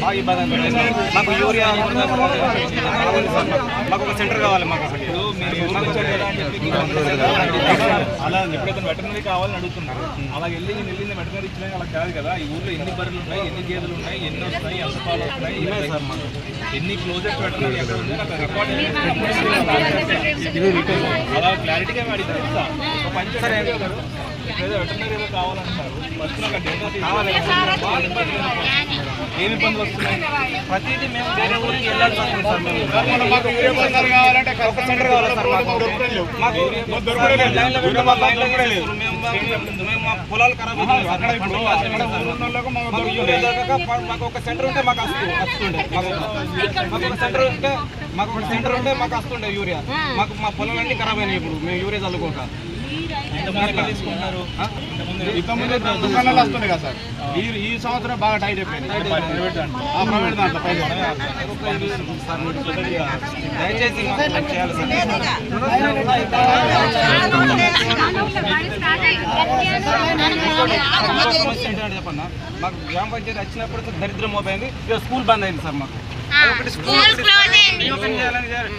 బాగా ఇబ్బంది మాకు యూరియా మాకు. ఒక సెంటర్ కావాలి మాకు అలా ఎప్పుడైతే వెటర్నరీ కావాలని అడుగుతున్నారు అలా వెళ్ళి నేను వెళ్ళింది వెటర్నరీ ఇచ్చినా అలా కాదు కదా ఈ ఊర్లో ఎన్ని బర్రెలు ఉన్నాయి ఎన్ని గేదెలు ఉన్నాయి ఎన్ని వస్తాయి ఎంత పాలు ఎన్ని సార్ మాకు ఎన్ని క్లోజెస్ట్ వెటర్నరీ ఎక్కడ ఉంది నాకు రికార్డ్ అలా క్లారిటీగా అడిగితే ఇస్తా ఒక పంచ ఏదో వెటర్నరీ ఏదో కావాలంటున్నారు ఫస్ట్ నాకు ఆ డేటా కావాలి. ఏమి ఇబ్బందులు వస్తున్నాయి? ప్రతిదీ మేము వేరే ఊరికి వెళ్ళాల్సి వస్తుంది సార్ మేము. మాకు యూరియా బస్తాలు కావాలంటే ఒక సెంటర్ కావాలి సార్? మాకు. మేము మేము- మేము మా పొలాలు ఖరాబ్ మాకు ఒక సెంటర్ ఉంటే మాకు వస్తు వస్తుండే మాకు మాకు ఒక సెంటర్ ఉంటే మాకు ఒక సెంటర్ ఉంటే మాకు వస్తుండే యూరియా. మాకు మా పొలాలన్నీ ఖరాబ్ అయినాయి ఇప్పుడు. మేము యూరియా చల్లుకోక. ఇంతకుముందు దుకాణాలు కదా సార్. ఈ ఈ సంవత్సరం బాగా టైట్ అయిపోయింది ప్రైవేట్ దాంట్లో. మీరు దయచేసి చెప్పన్నా మాకు గ్రామ పంచాయతీ వచ్చినప్పుడు దరిద్రం మోపోయింది స్కూల్ బంద్ అయింది సార్ మాకు ఒకటి స్కూల్ ఓపెన్ చేయాలని చేయాలి.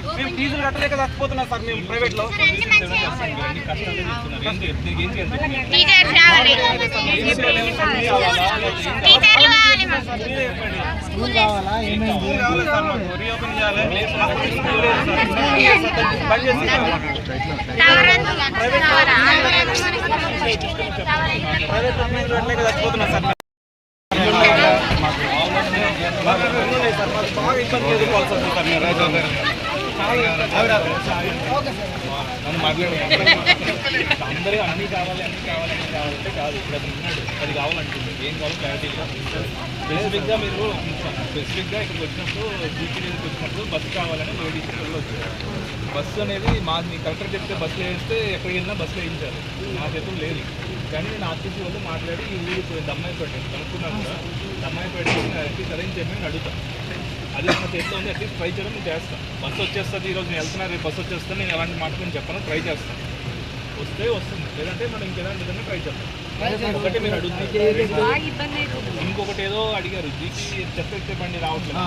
ఫీజులు కట్టలేక చచ్చిపోతున్నాం సార్ మేము ప్రైవేట్లో ప్రైవేట్ చచ్చిపోతున్నాం సార్ మాకు బాగా ఇబ్బంది ఎదుర్కోవాల్సి వస్తుంది సార్ అందరూ అన్నీ కావాలి అన్నీ కావాలి అన్నీ కావాలంటే కాదు ఇప్పుడు అది ఉన్నాడు అది కావాలంటుంది ఏం కావాలో క్లారిటీగా స్పెసిఫిక్గా మీరు స్పెసిఫిక్గా ఇక్కడికి వచ్చినప్పుడు జీపీ వచ్చినప్పుడు బస్సు కావాలని లేడీస్ వెళ్ళొచ్చు బస్సు అనేది మా మీ కలెక్టర్ చెప్తే బస్సు వేస్తే ఎక్కడికి వెళ్ళినా బస్సు వేయించారు నా చేతులు లేదు కానీ నేను ఆర్టీసీ వాళ్ళు మాట్లాడి ఈ ఊరు దమ్మాయిపేట కనుక్కున్నాను కదా దమ్మాయిపేట అట్లీస్ట్ చెప్పి నేను అడుగుతాను అది నా చేతిలో ఉంది అట్లీస్ట్ ట్రై చేయడం నేను చేస్తాను బస్సు వచ్చేస్తుంది ఈరోజు నేను వెళ్తున్నా రేపు బస్సు వచ్చేస్తాను నేను ఎలాంటి మాట నేను చెప్పను ట్రై చేస్తాను వస్తే వస్తుంది లేదంటే మనం ఇంకేదాంటి ఏదైనా ట్రై చేస్తాం ఒకటి మీరు అడుగుతుంది ఇంకొకటి ఏదో అడిగారు జీపీ చెత్త ఎత్తే బండి రావట్లేదు.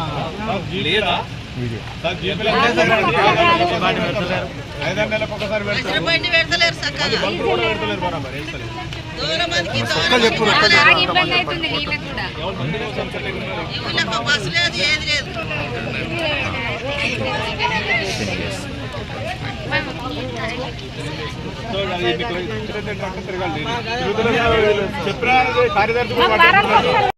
లేదా? సార్? చెప్పిన కార్యదర్శి